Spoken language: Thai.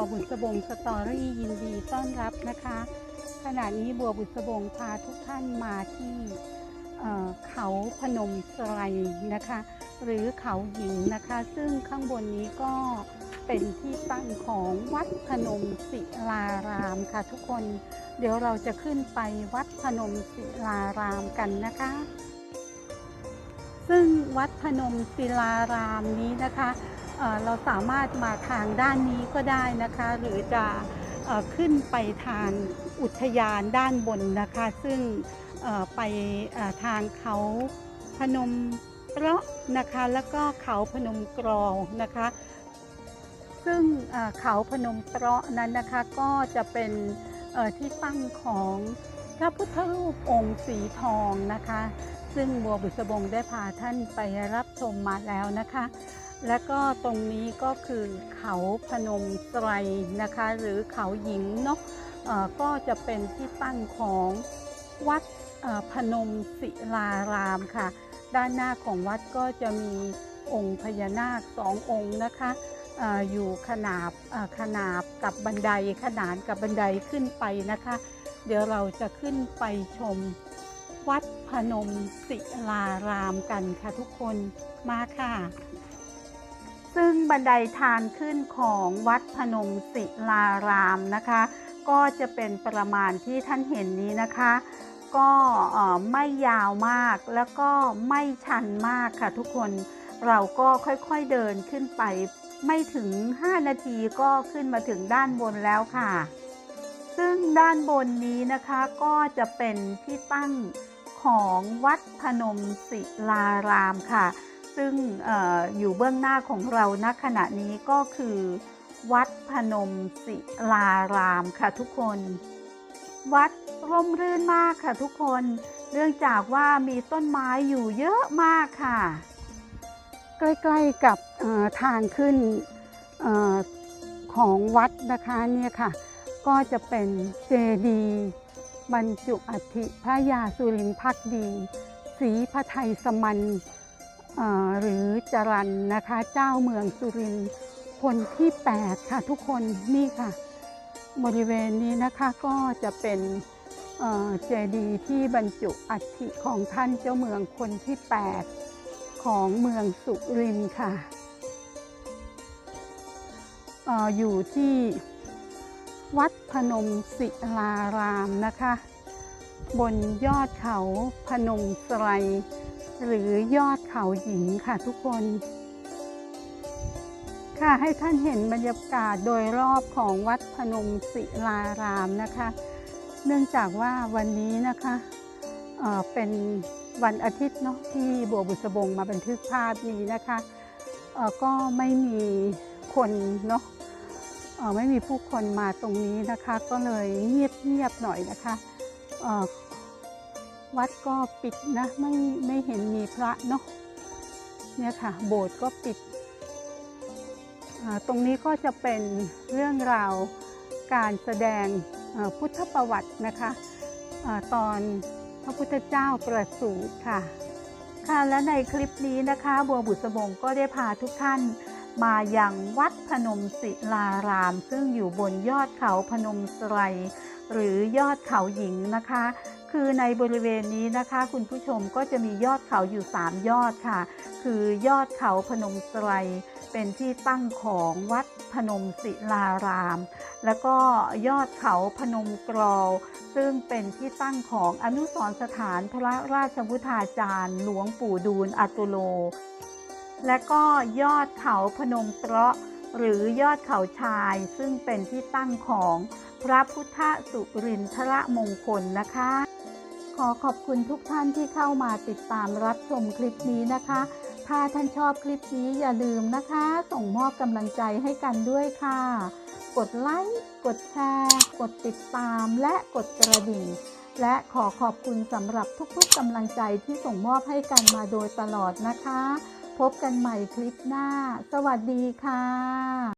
วบุษบงสตอรี่ยินดีต้อนรับนะคะ ขณะนี้บัวบุษบงพาทุกท่านมาที่เเขาพนมไสไลนะคะ หรือเขาหญิงนะคะ ซึ่งข้างบนนี้ก็เป็นที่ตั้งของวัดพนมศิลารามค่ะทุกคน เดี๋ยวเราจะขึ้นไปวัดพนมศิลารามกันนะคะ ซึ่งวัดพนมศิลารามนี้นะคะ เราสามารถมาทางด้านนี้ก็ได้นะคะ หรือจะขึ้นไปทางอุทยานด้านบนนะคะ ซึ่งไปทางเขาพนมเปราะนะคะ แล้วก็เขาพนมกรองนะคะ ซึ่งเขาพนมเปราะนั้นนะคะก็จะเป็นที่ตั้งของพระพุทธรูปองค์สีทองนะคะ ซึ่งบัวบุษบงได้พาท่านไปรับชมมาแล้วนะคะ และก็ตรงนี้ก็คือเขาพนมไตรนะคะ หรือเขาหญิงเนาะก็จะเป็นที่ตั้งของวัดพนมศิลารามค่ะ ด้านหน้าของวัดก็จะมีองค์พญานาคสององค์นะคะออยู่ขนาบขนาบกับบันไดขนานกับบันไดขึ้นไปนะคะ เดี๋ยวเราจะขึ้นไปชมวัดพนมศิลารามกันค่ะทุกคนมาค่ะ ซึ่งบันไดทางขึ้นของวัดพนมศิลารามนะคะ ก็จะเป็นประมาณที่ท่านเห็นนี้นะคะ ก็ไม่ยาวมากแล้วก็ไม่ชันมากค่ะทุกคนเราก็ค่อยๆเดินขึ้นไป ไม่ถึง 5 นาทีก็ขึ้นมาถึงด้านบนแล้วค่ะ ซึ่งด้านบนนี้นะคะก็จะเป็นที่ตั้งของวัดพนมศิลารามค่ะ ซึ่งออยู่เบื้องหน้าของเราณขณะนี้ก็คือ วัดพนมศิลารามค่ะทุกคน วัดร่มรื่นมากค่ะทุกคน เนื่องจากว่ามีต้นไม้อยู่เยอะมากค่ะ ใกล้ๆกับทางขึ้นออของวัดนะคะเนี่ยค่ะ ก็จะเป็นเจดีย์บรรจุอัฐิพระยาสุรินทร์พักดีศรีพระไทยสมันเหรือจรันนะคะ เจ้าเมืองสุรินทร์คนที่ 8 ค่ะทุกคนนี่ค่ะ บริเวณนี้นะคะก็จะเป็นเจดีย์ที่บรรจุอัฐิของท่านเจ้าเมืองคนที่ 8 ของเมืองสุรินทร์ค่ะออยู่ที่วัดพนมศิลารามนะคะ บนยอดเขาพนมไสไล หรือยอดเขาหญิงค่ะทุกคน ค่ะให้ท่านเห็นบรรยากาศโดยรอบของวัดพนมศิลารามนะคะ เนื่องจากว่าวันนี้นะคะเเป็นวันอาทิตย์เนาะที่บัวบุษบงมาบันทึกภาพนี้นะคะก็ไม่มีคนเนาะไม่มีผู้คนมาตรงนี้นะคะ ก็เลยเงียบเงียบหน่อยนะคะ วัดก็ปิดนะไม่ไม่เห็นมีพระเนาะเนี่ยค่ะ โบสถ์ก็ปิด ตรงนี้ก็จะเป็นเรื่องราวการแสดงพุทธประวัตินะคะอตอนพระพุทธเจ้าประสูติค่ะ ค่ะและในคลิปนี้นะคะ บัวบุษบงก็ได้พาทุกท่านมายังวัดพนมศิลาราม ซึ่งอยู่บนยอดเขาพนมไสไลหรือยอดเขาหญิงนะคะ คือในบริเวณนี้นะคะ คุณผู้ชมก็จะมียอดเขาอยู่ 3 ยอดค่ะ คือยอดเขาพนมไสไลเป็นที่ตั้งของวัดพนมศิลาราม แล้วก็ยอดเขาพนมกรอลซึ่งเป็นที่ตั้งของอนุสรสถานพระราชวุฒาจารย์ หลวงปู่ดูลอตุโล และก็ยอดเขาพนมเตราะหรือยอดเขาชายซึ่งเป็นที่ตั้งของพระพุทธสุรินทรมงคลนะคะ อขอบคุณทุกท่านที่เข้ามาติดตามรับชมคลิปนี้นะคะ ถ้าท่านชอบคลิปนี้อย่าลืมนะคะ ส่งมอบกำลังใจให้กันด้วยค่ะ กดไลค์ กดแชร์ กดติดตาม และกดกระดิ่ง และขอขอบคุณสำหรับทุกๆกำลังใจที่ส่งมอบให้กันมาโดยตลอดนะคะ พบกันใหม่คลิปหน้า สวัสดีค่ะ